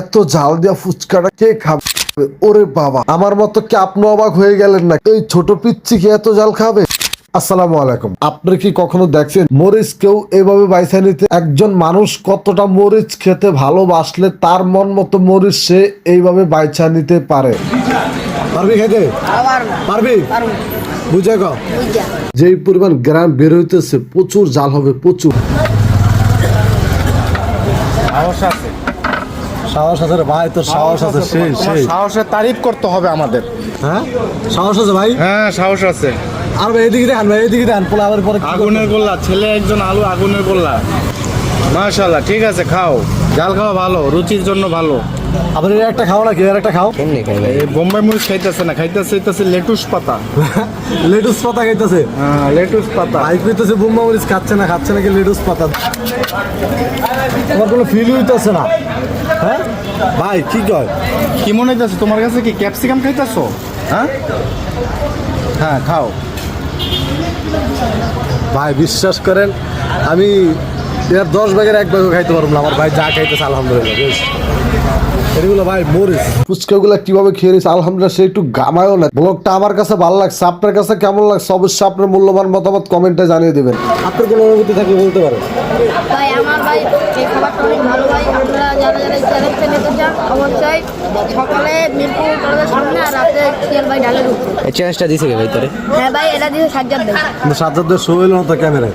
এত ঝাল দিয়া ফুচকাটা কে খাবে? ওরে বাবা, আমার মতো কি আপনি অবাক হয়ে গেলেন না এই ছোট পিচ্ছি কি এত জাল খাবে? আসসালামু আলাইকুম। আপনি কি কখনো দেখছেন মরিচ কেউ এভাবে বাইসা নিতে? একজন মানুষ কতটা মরিচ খেতে ভালোবাসলে তার মন মতো মরিচ সে এইভাবে বাইছা নিতে পারে? পারবি খেতে? পারবি? বুঝে গ। যেই পরিমাণ গ্রাম বের হইতেছে, প্রচুর জাল হবে, প্রচুর। আছে। সাহস আছে রে ভাই তোর সাহস আছে সেই সেই। সাহসের তারিফ করতে হবে আমাদের। হ্যাঁ? সাহস আছে ভাই? হ্যাঁ সাহস আছে। আর ভাই এদিকে দেখান ভাই এদিকে দেখান পোলা আবার পরে আগুনের গোল্লা ছেলে একজন আলু আগুনের গোল্লা। মাশাল্লাহ ঠিক আছে খাও। জাল খাওয়া ভালো রুচির জন্য ভালো। আবার এর একটা খাও না কি এর একটা খাও? এই বোম্বাই মরিচ খাইতেছে না খাইতেছে হইতেছে লেটুস পাতা। লেটুস পাতা খাইতেছে? হ্যাঁ লেটুস পাতা। ভাই কইতেছে বুম্মা মরিচ খাচ্ছে না খাচ্ছে নাকি লেটুস পাতা? আমার কোনো ফিল হইতেছে না? হ্যাঁ? ভাই কি কয়? কি মনে হইতেছে তোমার কাছে কি ক্যাপসিকাম খাইতেছো? হ্যাঁ? হ্যাঁ খাও। ভাই বিশ্বাস করেন আমি এর দশ ভাগের এক ভাগও খাইতে পারব না আমার ভাই যা খাইতেছে আলহামদুলিল্লাহ বেশ এগুলো ভাই মরিস ফুচকাগুলো কীভাবে খেয়ে নিস? আলহামদুলিল্লাহ সে একটু গামায়ও না। ব্লগটা আমার কাছে ভালো লাগছে। আপনার কাছে কেমন লাগছে? অবশ্যই আপনার মূল্যবান মতামত কমেন্টে জানিয়ে দেবেন। আপনার কোনো অনুভূতি থাকলে বলতে পারেন। ভাই আমার ভাই এই খাবারটা অনেক ভালো ভাই আপনারা যারা যারা এই নিতে চান অবশ্যই সকালে মিরপুর কলেজের সামনে আর রাতে শিয়াল ভাই ঢালের এই চ্যালেঞ্জটা দিছে ভাই তোরে? হ্যাঁ ভাই এটা দিয়ে সাজ্জাদ দেয় সাজ্জাদের শো হইল না তো ক্যামেরায়।